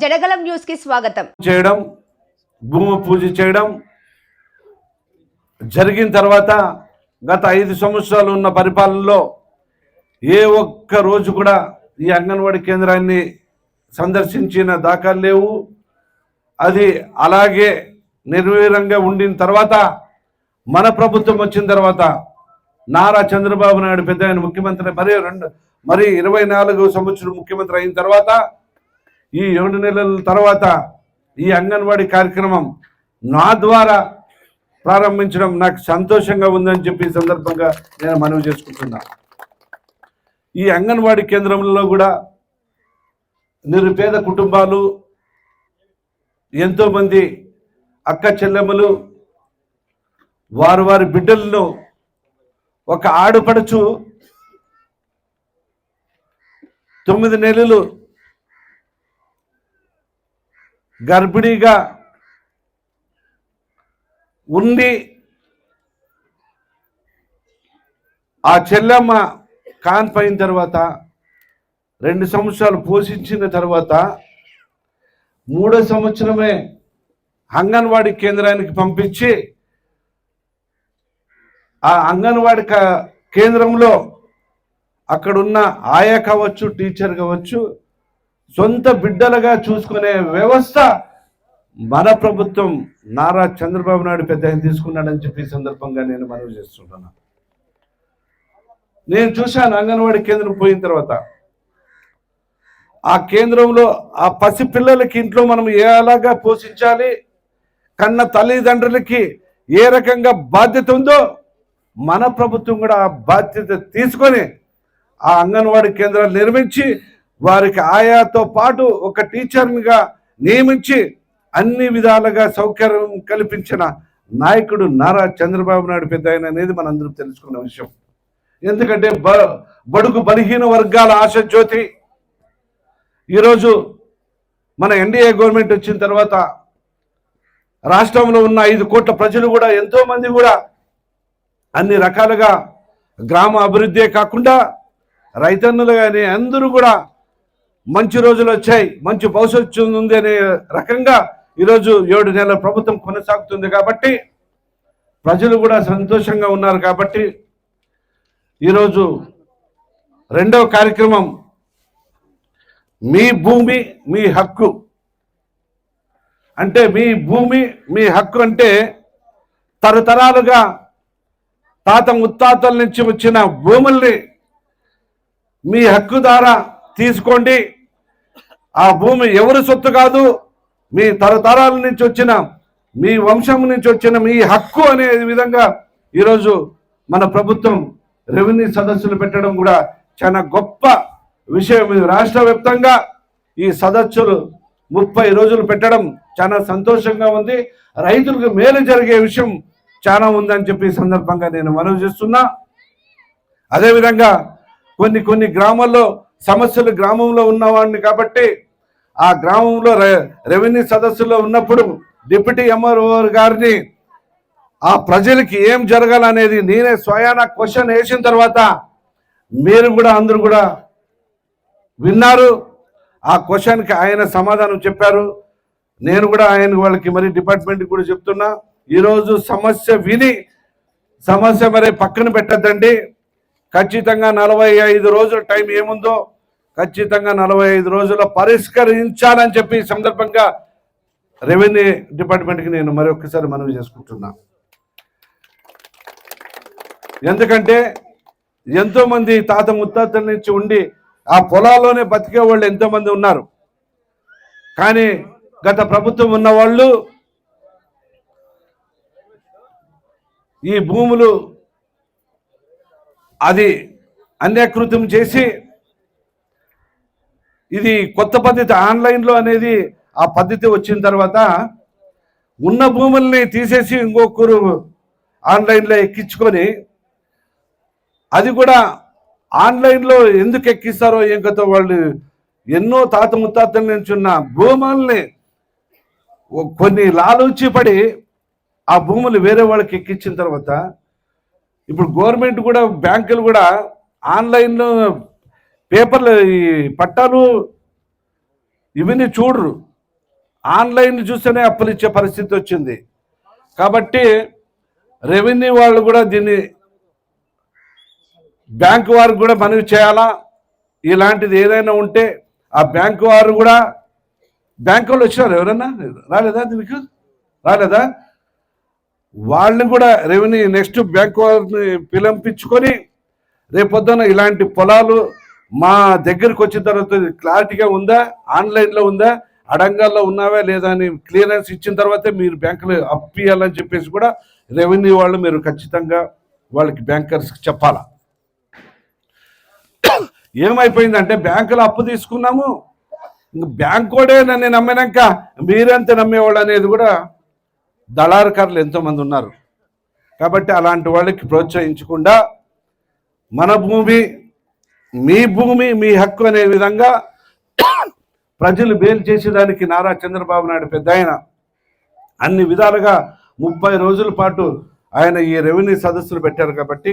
జడగలం న్యూస్కి స్వాగతం. చేయడం భూమి పూజ చేయడం జరిగిన తర్వాత గత ఐదు సంవత్సరాలు ఉన్న పరిపాలనలో ఏ ఒక్క రోజు కూడా ఈ అంగన్వాడీ కేంద్రాన్ని సందర్శించిన దాఖలు లేవు. అది అలాగే నిర్వీరంగా ఉండిన తర్వాత మన ప్రభుత్వం వచ్చిన తర్వాత నారా చంద్రబాబు నాయుడు పెద్ద ఆయన ముఖ్యమంత్రి మరి రెండు మరి ఇరవై నాలుగు సంవత్సరం ముఖ్యమంత్రి అయిన తర్వాత ఈ ఏడు నెలల తర్వాత ఈ అంగన్వాడీ కార్యక్రమం నా ద్వారా ప్రారంభించడం నాకు సంతోషంగా ఉందని చెప్పి ఈ సందర్భంగా నేను మనవి చేసుకుంటున్నా. ఈ అంగన్వాడీ కేంద్రంలో కూడా నిరుపేద కుటుంబాలు ఎంతోమంది అక్క చెల్లెమ్మలు వారు వారి బిడ్డలను ఒక ఆడుపడుచు తొమ్మిది నెలలు గర్భిణీగా ఉండి ఆ చెల్లెమ్మ కాన్పైన తర్వాత రెండు సంవత్సరాలు పోషించిన తర్వాత మూడో సంవత్సరమే అంగన్వాడీ కేంద్రానికి పంపించి ఆ అంగన్వాడీ కేంద్రంలో అక్కడున్న ఆయా కావచ్చు టీచర్ కావచ్చు సొంత బిడ్డలుగా చూసుకునే వ్యవస్థ మన ప్రభుత్వం నారా చంద్రబాబు నాయుడు పెద్ద ఆయన తీసుకున్నాడని చెప్పి సందర్భంగా నేను మనవి చేస్తున్నాను నేను చూశాను అంగన్వాడీ కేంద్రం పోయిన తర్వాత. ఆ కేంద్రంలో ఆ పసి పిల్లలకి ఇంట్లో మనం ఎలాగా పోషించాలి? కన్న తల్లిదండ్రులకి ఏ రకంగా బాధ్యత ఉందో మన ప్రభుత్వం కూడా ఆ బాధ్యత తీసుకొని ఆ అంగన్వాడీ కేంద్రాలు నిర్మించి వారికి ఆయాతో పాటు ఒక టీచర్నిగా నియమించి అన్ని విధాలుగా సౌకర్యం కల్పించిన నాయకుడు నారా చంద్రబాబు నాయుడు పెద్ద ఆయన అనేది మనందరం తెలుసుకున్న విషయం. ఎందుకంటే బ బడుగు బలహీన వర్గాల ఆశ జ్యోతి ఈరోజు మన ఎన్డీఏ గవర్నమెంట్ వచ్చిన తర్వాత రాష్ట్రంలో ఉన్న ఐదు కోట్ల ప్రజలు కూడా ఎంతోమంది కూడా అన్ని రకాలుగా గ్రామ అభివృద్ధే కాకుండా రైతన్నులు కానీ అందరూ కూడా మంచి రోజులు వచ్చాయి. మంచి భవిష్యత్తు ఉంది అనే రకంగా ఈరోజు ఏడు నెలల ప్రభుత్వం కొనసాగుతుంది కాబట్టి ప్రజలు కూడా సంతోషంగా ఉన్నారు కాబట్టి ఈరోజు రెండవ కార్యక్రమం మీ భూమి మీ హక్కు. అంటే మీ భూమి మీ హక్కు అంటే తరతరాలుగా తాత ముత్తాతల నుంచి వచ్చిన భూముల్ని మీ హక్కు ద్వారా తీసుకోండి. ఆ భూమి ఎవరి సొత్తు కాదు? మీ తరతరాల నుంచి వచ్చిన మీ వంశం నుంచి వచ్చిన మీ హక్కు అనే విధంగా ఈరోజు మన ప్రభుత్వం రెవెన్యూ సదస్సులు పెట్టడం కూడా చాలా గొప్ప విషయం రాష్ట్ర వ్యాప్తంగా ఈ సదస్సులు ముప్పై రోజులు పెట్టడం చాలా సంతోషంగా ఉంది. రైతులకు మేలు జరిగే విషయం చాలా ఉందని చెప్పి సందర్భంగా నేను మనవి చేస్తున్నా. అదేవిధంగా కొన్ని కొన్ని గ్రామాల్లో సమస్యలు గ్రామంలో ఉన్నవాడిని కాబట్టి ఆ గ్రామంలో రె- రెవెన్యూ సదస్సులో ఉన్నప్పుడు డిప్యూటీ ఎంఆర్ఓ గారిని ఆ ప్రజలకి ఏం జరగాలనేది నేనే స్వయాన క్వశ్చన్ వేసిన తర్వాత మీరు కూడా అందరూ కూడా విన్నారు. ఆ క్వశ్చన్కి ఆయన సమాధానం చెప్పారు. నేను కూడా ఆయన వాళ్ళకి మరి డిపార్ట్మెంట్కి కూడా చెప్తున్నా. ఈరోజు సమస్య విని సమస్య మరి పక్కన పెట్టద్దండి. ఖచ్చితంగా నలభై ఐదు రోజుల టైం ఏముందో ఖచ్చితంగా నలభై ఐదు రోజుల్లో పరిష్కరించాలని చెప్పి ఈ సందర్భంగా రెవెన్యూ డిపార్ట్మెంట్కి నేను మరొకసారి మనవి చేసుకుంటున్నా. ఎందుకంటే ఎంతోమంది తాత ముత్తాతల నుంచి ఉండి ఆ పొలాల్లోనే బతికే వాళ్ళు ఎంతోమంది ఉన్నారు. కానీ గత ప్రభుత్వం ఉన్న వాళ్ళు ఈ భూములు అది అన్యకృతం చేసి ఇది కొత్త పద్ధతి ఆన్లైన్లో అనేది ఆ పద్ధతి వచ్చిన తర్వాత ఉన్న భూముల్ని తీసేసి ఇంకొకరు ఆన్లైన్లో ఎక్కించుకొని అది కూడా ఆన్లైన్లో ఎందుకు ఎక్కిస్తారో ఏం వాళ్ళు ఎన్నో తాత ముత్తాతల నుంచి ఉన్న భూముల్ని కొన్ని లాలూచి పడి ఆ భూములు వేరే వాళ్ళకి ఎక్కించిన తర్వాత ఇప్పుడు గవర్నమెంట్ కూడా బ్యాంకులు కూడా ఆన్లైన్లో పేపర్లు ఈ పట్టాలు ఇవన్నీ చూడరు. ఆన్లైన్ చూస్తేనే అప్పులు ఇచ్చే పరిస్థితి వచ్చింది. కాబట్టి రెవెన్యూ వాళ్ళు కూడా దీన్ని బ్యాంకు వారికి కూడా మనవి చేయాలా? ఇలాంటిది ఏదైనా ఉంటే ఆ బ్యాంకు వారు కూడా బ్యాంకు వాళ్ళు వచ్చినారు ఎవరన్నా? రాలేదా మీకు రాలేదా? వాళ్ళని కూడా రెవెన్యూ నెక్స్ట్ బ్యాంకు వారిని పిలంపించుకొని రేపొద్దున ఇలాంటి పొలాలు మా దగ్గరకు వచ్చిన తర్వాత క్లారిటీగా ఉందా? ఆన్లైన్లో ఉందా? అడంగాల్లో ఉన్నావా లేదా అని క్లియరెన్స్ ఇచ్చిన తర్వాతే మీరు బ్యాంకులో అప్పియాలని చెప్పేసి కూడా రెవెన్యూ వాళ్ళు మీరు ఖచ్చితంగా వాళ్ళకి బ్యాంకర్స్కి చెప్పాలా? ఏమైపోయిందంటే బ్యాంకులో అప్పు తీసుకున్నాము. బ్యాంక్ కూడా నన్ను నమ్మినాక మీరెంత నమ్మేవాళ్ళు అనేది కూడా దళారకారులు ఎంతోమంది ఉన్నారు. కాబట్టి అలాంటి వాళ్ళకి ప్రోత్సహించకుండా మన భూమి మీ భూమి మీ హక్కు అనే విధంగా ప్రజలు బేలు చేసేదానికి నారా చంద్రబాబు నాయుడు పెద్ద ఆయన. అన్ని విధాలుగా ముప్పై రోజుల పాటు ఆయన ఈ రెవెన్యూ సదస్సులు పెట్టారు కాబట్టి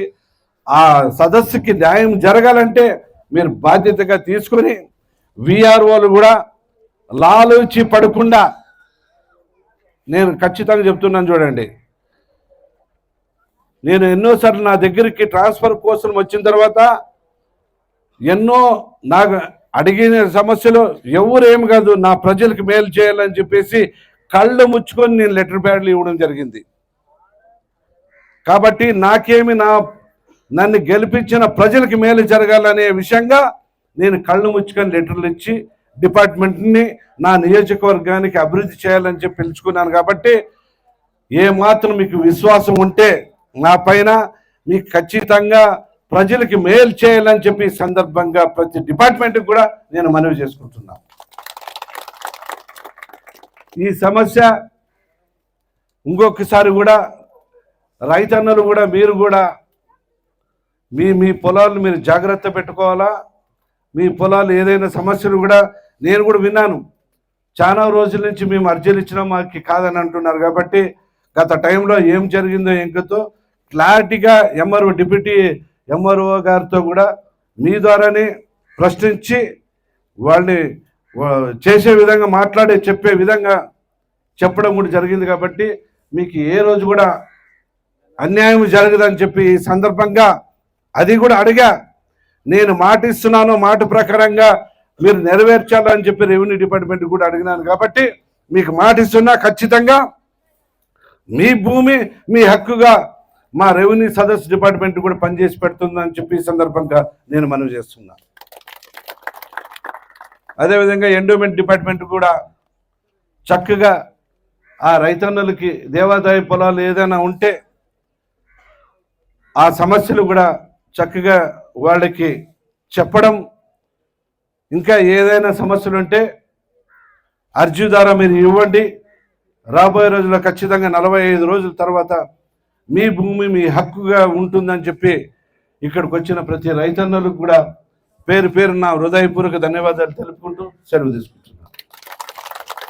ఆ సదస్సుకి న్యాయం జరగాలంటే మీరు బాధ్యతగా తీసుకొని విఆర్ఓలు కూడా లాలోచి పడకుండా నేను ఖచ్చితంగా చెప్తున్నాను చూడండి. నేను ఎన్నోసార్లు నా దగ్గరికి ట్రాన్స్ఫర్ కోసం వచ్చిన తర్వాత ఎన్నో నాకు అడిగిన సమస్యలు ఎవరు కాదు నా ప్రజలకు మేలు చేయాలని చెప్పేసి కళ్ళు ముచ్చుకొని నేను లెటర్ ప్యాడ్లు ఇవ్వడం జరిగింది. కాబట్టి నాకేమి నా నన్ను గెలిపించిన ప్రజలకి మేలు జరగాలనే విషయంగా నేను కళ్ళు ముచ్చుకొని లెటర్లు ఇచ్చి డిపార్ట్మెంట్ని నా నియోజకవర్గానికి అభివృద్ధి చేయాలని చెప్పి పిలుచుకున్నాను కాబట్టి ఏమాత్రం మీకు విశ్వాసం ఉంటే నా పైన మీకు ఖచ్చితంగా ప్రజలకి మేలు చేయాలని చెప్పి సందర్భంగా ప్రతి డిపార్ట్మెంట్కి కూడా నేను మనవి చేసుకుంటున్నాను ఈ సమస్య ఇంకొకసారి కూడా రైతన్నలు కూడా మీరు కూడా మీ మీ పొలాలు మీరు జాగ్రత్త పెట్టుకోవాలా? మీ పొలాలు ఏదైనా సమస్యలు కూడా నేను కూడా విన్నాను. చాలా రోజుల నుంచి మేము అర్జీలు ఇచ్చినా మాకు కాదని అంటున్నారు కాబట్టి గత టైంలో ఏం జరిగిందో ఎంకతో క్లారిటీగా ఎంఆర్ఓ డిప్యూటీ ఎంఆర్ఓ గారితో కూడా మీ ద్వారానే ప్రశ్నించి వాళ్ళని చేసే విధంగా మాట్లాడే చెప్పే విధంగా చెప్పడం కూడా జరిగింది కాబట్టి మీకు ఏ రోజు కూడా అన్యాయం జరగదని చెప్పి ఈ సందర్భంగా అది కూడా అడిగా. నేను మాట ఇస్తున్నాను మాట ప్రకారంగా మీరు నెరవేర్చాలని చెప్పి రెవెన్యూ డిపార్ట్మెంట్ కూడా అడిగినాను కాబట్టి మీకు మాట ఇస్తున్నా ఖచ్చితంగా మీ భూమి మీ హక్కుగా మా రెవెన్యూ సదస్సు డిపార్ట్మెంట్ కూడా పనిచేసి పెడుతుందని చెప్పి ఈ సందర్భంగా నేను మనవి చేస్తున్నా. అదేవిధంగా ఎండోమెంట్ డిపార్ట్మెంట్ కూడా చక్కగా ఆ రైతన్నులకి దేవాదాయ పొలాలు ఏదైనా ఉంటే ఆ సమస్యలు కూడా చక్కగా వాళ్ళకి చెప్పడం ఇంకా ఏదైనా సమస్యలు ఉంటే అర్జీ ద్వారా మీరు ఇవ్వండి. రాబోయే రోజుల్లో ఖచ్చితంగా నలభై ఐదు రోజుల తర్వాత మీ భూమి మీ హక్కుగా ఉంటుందని చెప్పి ఇక్కడికి వచ్చిన ప్రతి రైతన్నలకు కూడా పేరు పేరు నా హృదయపూర్వక ధన్యవాదాలు తెలుపుకుంటూ సెలవు తీసుకుంటాను